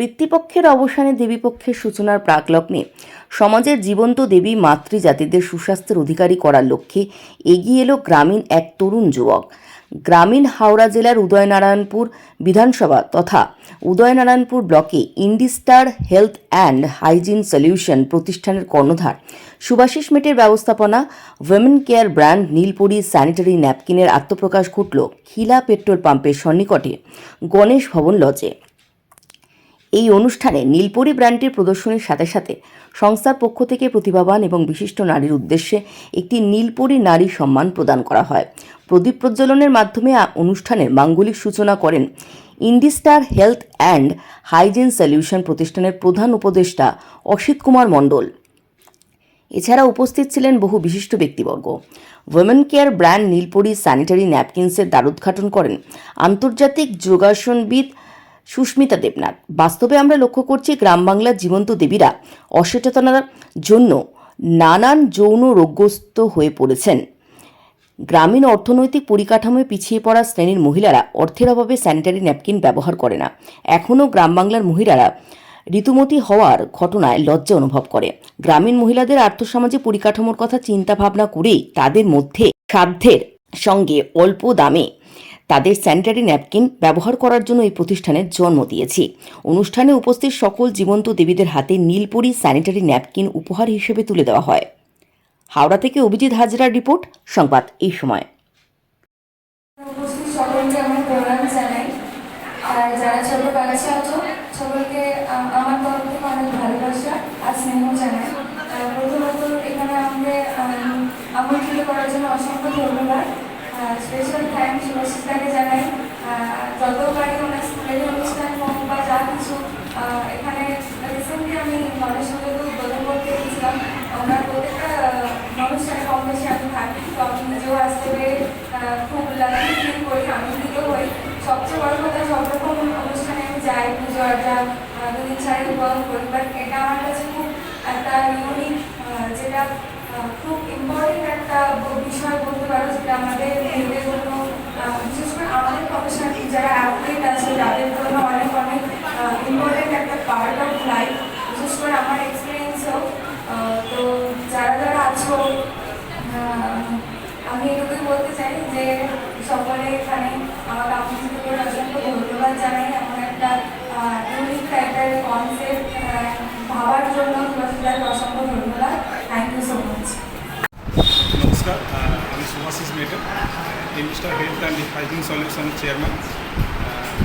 পিতৃপক্ষের অবসানে দেবীপক্ষের সূচনার প্রাকলগ্নে সমাজের জীবন্ত দেবী মাতৃজাতিদের সুস্বাস্থ্যের অধিকারী করার লক্ষ্যে এগিয়ে এলো গ্রামীণ এক তরুণ যুবক। গ্রামীণ হাওড়া জেলার উদয়নারায়ণপুর বিধানসভা তথা উদয়নারায়ণপুর ব্লকে Indistar health and hygiene solution প্রতিষ্ঠানের কর্ণধার সুভাষিস মেটের ব্যবস্থাপনা women care brand Neelpari sanitary ন্যাপকিনের আত্মপ্রকাশ ঘটল খিলা পেট্রোল পাম্পের সন্নিকটে। গণেশ ভবন লজে। এই অনুষ্ঠানে নীলপরি ব্র্যান্ডটির প্রদর্শনীর সাথে সাথে সংস্থার পক্ষ থেকে প্রতিভাবান এবং বিশিষ্ট নারীর উদ্দেশ্যে একটি নীলপরি নারী সম্মান প্রদান করা হয়। প্রদীপ প্রজ্বলনের মাধ্যমে অনুষ্ঠানের মাঙ্গলিক সূচনা করেন Indistar health and hygiene solution প্রতিষ্ঠানের প্রধান উপদেষ্টা অসিত কুমার মণ্ডল। এছাড়া উপস্থিত ছিলেন বহু বিশিষ্ট ব্যক্তিবর্গ। Women care brand Neelpari sanitary ন্যাপকিনসের দ্বারোদ্ঘাটন করেন। আন্তর্জাতিক যোগাসনবিদ সুস্মিতা দেবনাথ। বাস্তবে আমরা লক্ষ্য করছি গ্রাম বাংলার জীবন্ত দেবীরা অসচেতনতার জন্য নানান যৌন রোগগ্রস্ত হয়ে পড়েছেন। গ্রামীণ অর্থনৈতিক পরিকাঠামোয় পিছিয়ে পড়া শ্রেণির মহিলারা অর্থের অভাবে স্যানিটারি ন্যাপকিন ব্যবহার করে না। এখনও গ্রাম বাংলার মহিলারা ঋতুমতি হওয়ার ঘটনায় লজ্জা অনুভব করে। গ্রামীণ মহিলাদের আর্থসামাজিক পরিকাঠামোর কথা চিন্তা ভাবনা করেই তাদের মধ্যে সাধ্যের সঙ্গে অল্প দামে তাদের স্যানিটারি ন্যাপকিন ব্যবহার করার জন্য এই প্রতিষ্ঠানের জন্ম দিয়েছি। অনুষ্ঠানে উপস্থিত সকল জীবন্ত দেবীদের হাতে নীলপরি স্যানিটারি ন্যাপকিন উপহার হিসেবে তুলে দেওয়া হয়। হাওড়া থেকে অভিজিৎ হাজরার রিপোর্ট, সংবাদ এই সময়। সকলকে আমার তরফ থেকে অনেক ভালোবাসা আর স্নেহ জানাই। প্রথমত এখানে আমন্ত্রিত করার জন্য অসংখ্য ধন্যবাদ। স্পেশাল থ্যাংক সুরক্ষিতাকে জানাই। যতবারই ওনার স্কুলের অনুষ্ঠান হোক বা যা কিছু এখানে রিসেন্টলি আমি ঘরের সঙ্গে উদ্বোধন করতে গেছিলাম ওনার প্রত্যেকটা অনুষ্ঠানে কম বেশি আমি থাকি। তো আমি নিজেও আসতে খুব লাকি ফিল করি আনন্দিত হই। সবচেয়ে বড় কথা সব রকম অনুষ্ঠানে আমি যাই পুজো আহ, দুদিন ছাড়া উদ্বোধন করি বাট এটা আমার কাছে খুব একটা খুব ইম্পর্টেন্ট একটা বিষয় বলতে পারো যেটা আমাদের মেয়েদের জন্য বিশেষ করে আমাদের প্রফেশনাল যারা অ্যাথলিট আছে, তাদের জন্য অনেক অনেক ইম্পর্টেন্ট একটা পার্ট অফ লাইফ বিশেষ করে আমার এক্সপিরিয়েন্সও তো যারা যারা আছো আমি এটুকুই বলতে চাই যে সকলে এখানে আমাকে আমন্ত্রিত করে অসংখ্য ধন্যবাদ জানাই। এমন একটা ইউনিক একটা কনসেপ্ট ভাবার জন্য সুভাষিতাকে অসংখ্য ইন্ডিস্টার হেলথ অ্যান্ড হাইজিন সলিউশনের চেয়ারম্যান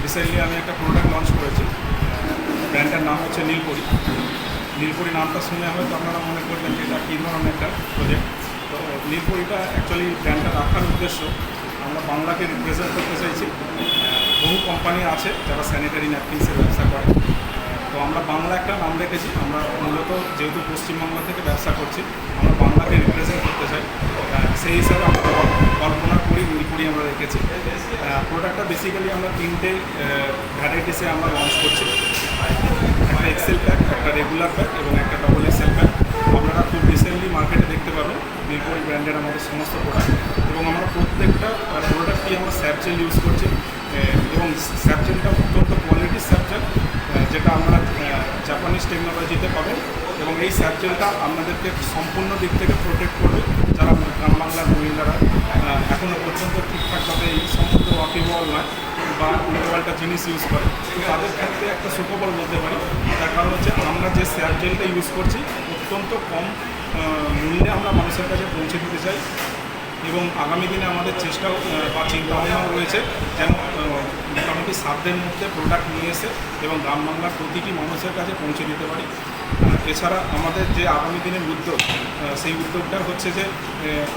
রিসেন্টলি আমি একটা প্রোডাক্ট লঞ্চ করেছি। ব্র্যান্ডটার নাম হচ্ছে নীলপুরি। নীলপুরি নামটা শুনে হয়তো আপনারা মনে করবেন যে এটা কী ধরনের একটা প্রজেক্ট তো নীলপুরিটা অ্যাকচুয়ালি ব্র্যান্ডটা রাখার উদ্দেশ্য আমরা বাংলাকে রিপ্রেজেন্ট করতে চাইছি। বহু কোম্পানি আছে যারা স্যানিটারি ন্যাপকিন্সের ব্যবসা করে। তো আমরা বাংলা একটা নাম রেখেছি। আমরা মূলত যেহেতু পশ্চিমবাংলা থেকে ব্যবসা করছি, আমরা বাংলাকে রিপ্রেজেন্ট করতে চাই। সেই হিসাবে আমরা কল্পনা করি নীলপুরি আমরা রেখেছি। প্রোডাক্টটা বেসিক্যালি আমরা তিনটে ভ্যারাইটিসে আমরা লঞ্চ করছি। একটা এক্সেল প্যাক একটা রেগুলার প্যাক এবং একটা ডবল এক্সেল প্যাক আপনারা খুব রিসেন্টলি মার্কেটে দেখতে পাবেন নীলপুরি ব্র্যান্ডের আমাদের সমস্ত প্রোডাক্ট এবং আমরা প্রত্যেকটা প্রোডাক্টই আমরা স্যাপচেল ইউজ করছি। এবং স্যাপচেলটা অত্যন্ত কোয়ালিটির স্যাপচেল যেটা আমরা জাপানিজ টেকনোলজিতে পাবেন। এবং এই স্যাপচেলটা আপনাদেরকে সম্পূর্ণ দিক থেকে প্রোটেক্ট করবে। যারা গ্রাম বাংলার মহিলারা আহ, এখনও পর্যন্ত ঠিকঠাকভাবে এই সমস্ত ওয়াকিবল নয় বা উল্টোপাল্টা জিনিস ইউজ করে। তাদের ক্ষেত্রে একটা সুখবর বলতে পারি। তার কারণ হচ্ছে আমরা যে স্যাপজেলটা ইউজ করছি অত্যন্ত কম মূল্যে আমরা মানুষের কাছে পৌঁছে দিতে চাই। এবং আগামী দিনে আমাদের চেষ্টাও আহ, বা চিন্তাভাবনাও রয়েছে যেন মোটামুটি সাধ্যের মধ্যে প্রোডাক্ট নিয়ে এসে এবং গ্রাম বাংলার প্রতিটি মানুষের কাছে পৌঁছে দিতে পারি। এছাড়া আমাদের যে আগামী দিনের উদ্যোগ সেই উদ্যোগটা হচ্ছে যে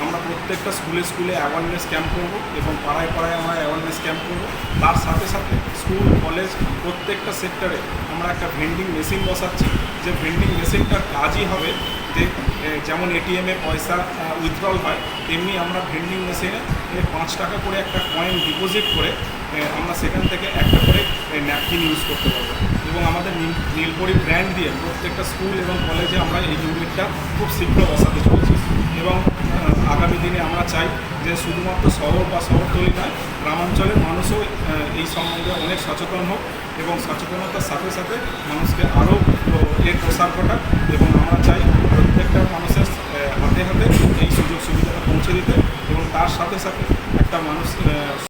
আমরা প্রত্যেকটা স্কুলে স্কুলে অ্যাওয়ারনেস ক্যাম্প করব এবং পাড়ায় পাড়ায় আমরা অ্যাওয়ারনেস ক্যাম্প করব। তার সাথে সাথে স্কুল কলেজ প্রত্যেকটা সেক্টরে আমরা একটা ভেন্ডিং মেশিন বসাচ্ছি। যে ভেন্ডিং মেশিনটার কাজই হবে যে যেমন এটিএমে পয়সা উইথড্রল হয়, তেমনি আমরা ভেন্ডিং মেশিনে পাঁচ টাকা করে একটা কয়েন ডিপোজিট করে আমরা সেখান থেকে একটা করে ন্যাপকিন ইউজ করতে পারব। এবং আমাদের নীল- নীলপরি ব্র্যান্ড দিয়ে প্রত্যেকটা স্কুল এবং কলেজে আমরা এই ইউনিটটা খুব শীঘ্র বসাতে চলেছি। এবং আগামী দিনে আমরা চাই যে শুধুমাত্র শহর বা শহরতলি নয়, গ্রামাঞ্চলের মানুষও এই সম্বন্ধে অনেক সচেতন হোক এবং সচেতনতার সাথে সাথে মানুষকে আরও এর প্রসার ঘটাক এবং আমরা চাই প্রত্যেকটা মানুষের হাতে হাতে এই সুযোগ সুবিধাটা পৌঁছে দিতে এবং তার সাথে সাথে একটা মানুষ